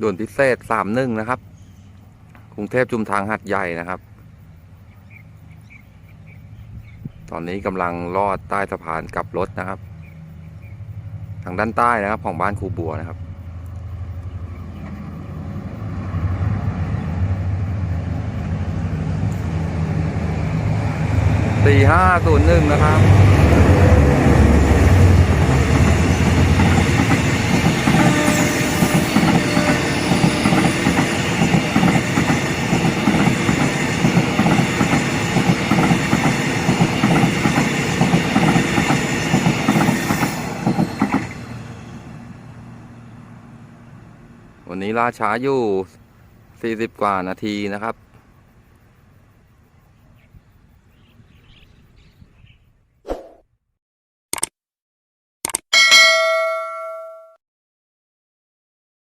ด่วนพิเศษสามหนึ่งนะครับ กรุงเทพจุมทางหัดใหญ่นะครับ ตอนนี้กำลังลอดใต้สะพานกลับรถนะครับ ทางด้านใต้นะครับ ของบ้านครูบัวนะครับสี่ห้าศูนย์หนึ่งนะครับ วันนี้ล่าช้าอยู่ 40 กว่านาทีนะครับ